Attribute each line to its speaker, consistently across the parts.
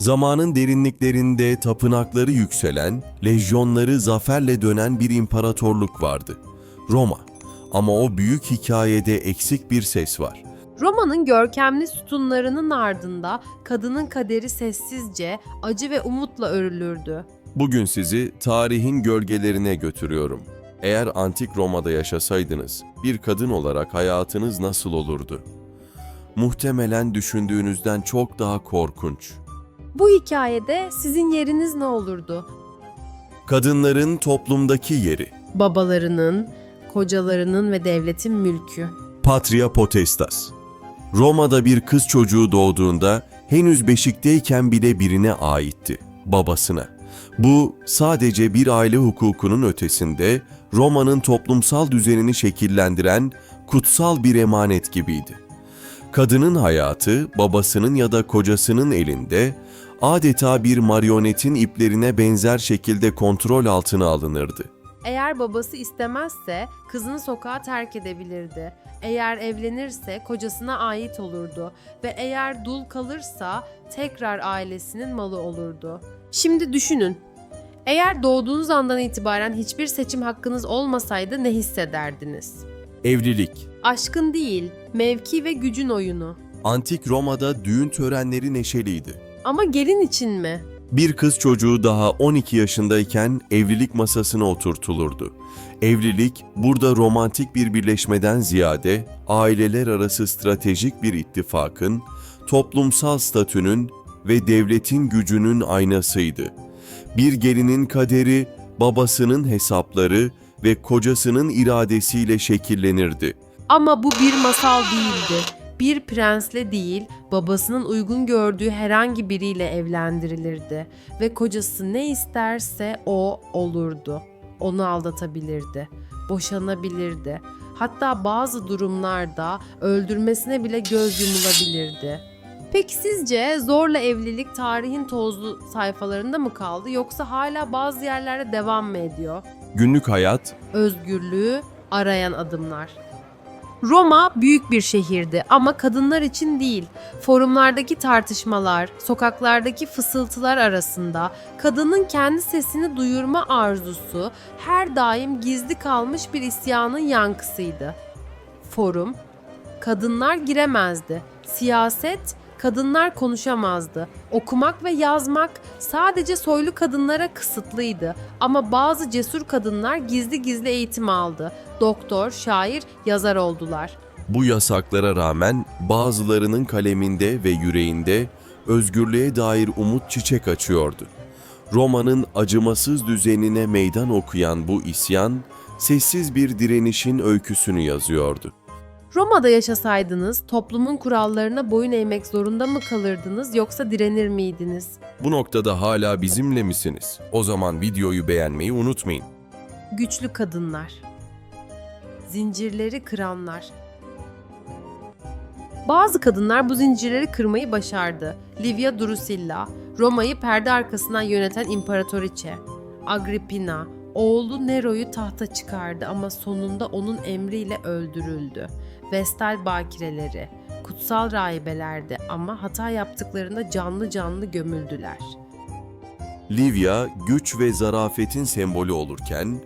Speaker 1: Zamanın derinliklerinde tapınakları yükselen, lejyonları zaferle dönen bir imparatorluk vardı. Roma. Ama o büyük hikayede eksik bir ses var.
Speaker 2: Roma'nın görkemli sütunlarının ardında kadının kaderi sessizce, acı ve umutla örülürdü.
Speaker 1: Bugün sizi tarihin gölgelerine götürüyorum. Eğer antik Roma'da yaşasaydınız, bir kadın olarak hayatınız nasıl olurdu? Muhtemelen düşündüğünüzden çok daha korkunç.
Speaker 2: Bu hikayede sizin yeriniz ne olurdu?
Speaker 1: Kadınların toplumdaki yeri.
Speaker 2: Babalarının, kocalarının ve devletin mülkü.
Speaker 1: Patria potestas. Roma'da bir kız çocuğu doğduğunda henüz beşikteyken bile birine aitti, babasına. Bu sadece bir aile hukukunun ötesinde Roma'nın toplumsal düzenini şekillendiren kutsal bir emanet gibiydi. Kadının hayatı babasının ya da kocasının elinde adeta bir marionetin iplerine benzer şekilde kontrol altına alınırdı.
Speaker 2: Eğer babası istemezse kızını sokağa terk edebilirdi. Eğer evlenirse kocasına ait olurdu ve eğer dul kalırsa tekrar ailesinin malı olurdu. Şimdi düşünün. Eğer doğduğunuz andan itibaren hiçbir seçim hakkınız olmasaydı ne hissederdiniz?
Speaker 1: Evlilik
Speaker 2: Aşkın değil, mevki ve gücün oyunu.
Speaker 1: Antik Roma'da düğün törenleri neşeliydi.
Speaker 2: Ama gelin için mi?
Speaker 1: Bir kız çocuğu daha 12 yaşındayken evlilik masasına oturtulurdu. Evlilik burada romantik bir birleşmeden ziyade aileler arası stratejik bir ittifakın, toplumsal statünün ve devletin gücünün aynasıydı. Bir gelinin kaderi babasının hesapları ve kocasının iradesiyle şekillenirdi.
Speaker 2: Ama bu bir masal değildi. Bir prensle değil, babasının uygun gördüğü herhangi biriyle evlendirilirdi ve kocası ne isterse o olurdu. Onu aldatabilirdi, boşanabilirdi. Hatta bazı durumlarda öldürmesine bile göz yumulabilirdi. Peki sizce zorla evlilik tarihin tozlu sayfalarında mı kaldı yoksa hala bazı yerlerde devam mı ediyor?
Speaker 1: Günlük hayat
Speaker 2: özgürlüğü arayan adımlar. Roma büyük bir şehirdi ama kadınlar için değil. Forumlardaki tartışmalar, sokaklardaki fısıltılar arasında kadının kendi sesini duyurma arzusu her daim gizli kalmış bir isyanın yankısıydı. Forum, kadınlar giremezdi. Siyaset, kadınlar konuşamazdı. Okumak ve yazmak sadece soylu kadınlara kısıtlıydı ama bazı cesur kadınlar gizli gizli eğitim aldı. Doktor, şair, yazar oldular.
Speaker 1: Bu yasaklara rağmen bazılarının kaleminde ve yüreğinde özgürlüğe dair umut çiçek açıyordu. Roma'nın acımasız düzenine meydan okuyan bu isyan, sessiz bir direnişin öyküsünü yazıyordu.
Speaker 2: Roma'da yaşasaydınız toplumun kurallarına boyun eğmek zorunda mı kalırdınız yoksa direnir miydiniz?
Speaker 1: Bu noktada hala bizimle misiniz? O zaman videoyu beğenmeyi unutmayın.
Speaker 2: Güçlü kadınlar. Zincirleri kıranlar. Bazı kadınlar bu zincirleri kırmayı başardı. Livia Drusilla, Roma'yı perde arkasından yöneten imparatoriçe. Agrippina, oğlu Nero'yu tahta çıkardı ama sonunda onun emriyle öldürüldü. Vestal bakireleri, kutsal rahibelerdi ama hata yaptıklarında canlı canlı gömüldüler.
Speaker 1: Livia güç ve zarafetin sembolü olurken,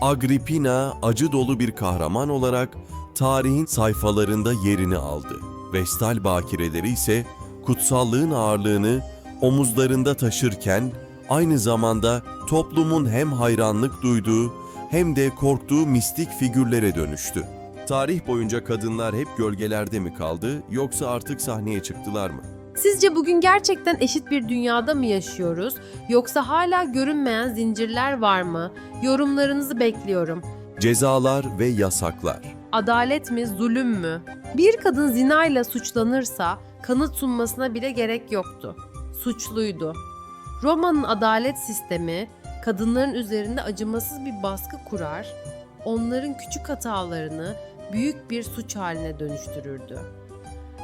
Speaker 1: Agrippina acı dolu bir kahraman olarak tarihin sayfalarında yerini aldı. Vestal bakireleri ise kutsallığın ağırlığını omuzlarında taşırken aynı zamanda toplumun hem hayranlık duyduğu hem de korktuğu mistik figürlere dönüştü. Tarih boyunca kadınlar hep gölgelerde mi kaldı yoksa artık sahneye çıktılar mı?
Speaker 2: Sizce bugün gerçekten eşit bir dünyada mı yaşıyoruz yoksa hala görünmeyen zincirler var mı? Yorumlarınızı bekliyorum.
Speaker 1: Cezalar ve yasaklar.
Speaker 2: Adalet mi, zulüm mü? Bir kadın zinayla suçlanırsa kanıt sunmasına bile gerek yoktu. Suçluydu. Roma'nın adalet sistemi kadınların üzerinde acımasız bir baskı kurar, onların küçük hatalarını büyük bir suç haline dönüştürürdü.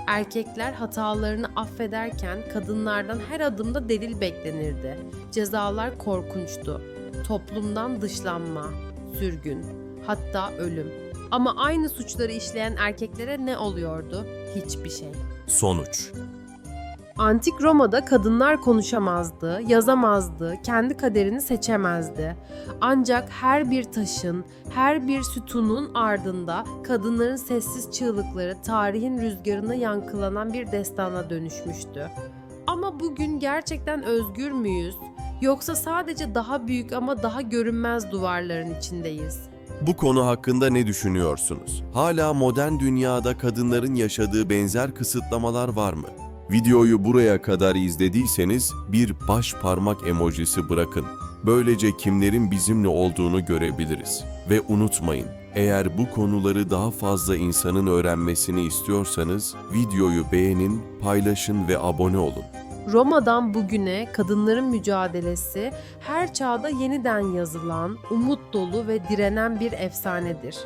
Speaker 2: Erkekler hatalarını affederken kadınlardan her adımda delil beklenirdi. Cezalar korkunçtu. Toplumdan dışlanma, sürgün, hatta ölüm. Ama aynı suçları işleyen erkeklere ne oluyordu? Hiçbir şey.
Speaker 1: Sonuç
Speaker 2: Antik Roma'da kadınlar konuşamazdı, yazamazdı, kendi kaderini seçemezdi. Ancak her bir taşın, her bir sütunun ardında kadınların sessiz çığlıkları tarihin rüzgarına yankılanan bir destana dönüşmüştü. Ama bugün gerçekten özgür müyüz? Yoksa sadece daha büyük ama daha görünmez duvarların içindeyiz?
Speaker 1: Bu konu hakkında ne düşünüyorsunuz? Hala modern dünyada kadınların yaşadığı benzer kısıtlamalar var mı? Videoyu buraya kadar izlediyseniz bir baş parmak emojisi bırakın. Böylece kimlerin bizimle olduğunu görebiliriz. Ve unutmayın, eğer bu konuları daha fazla insanın öğrenmesini istiyorsanız videoyu beğenin, paylaşın ve abone olun.
Speaker 2: Roma'dan bugüne kadınların mücadelesi her çağda yeniden yazılan, umut dolu ve direnen bir efsanedir.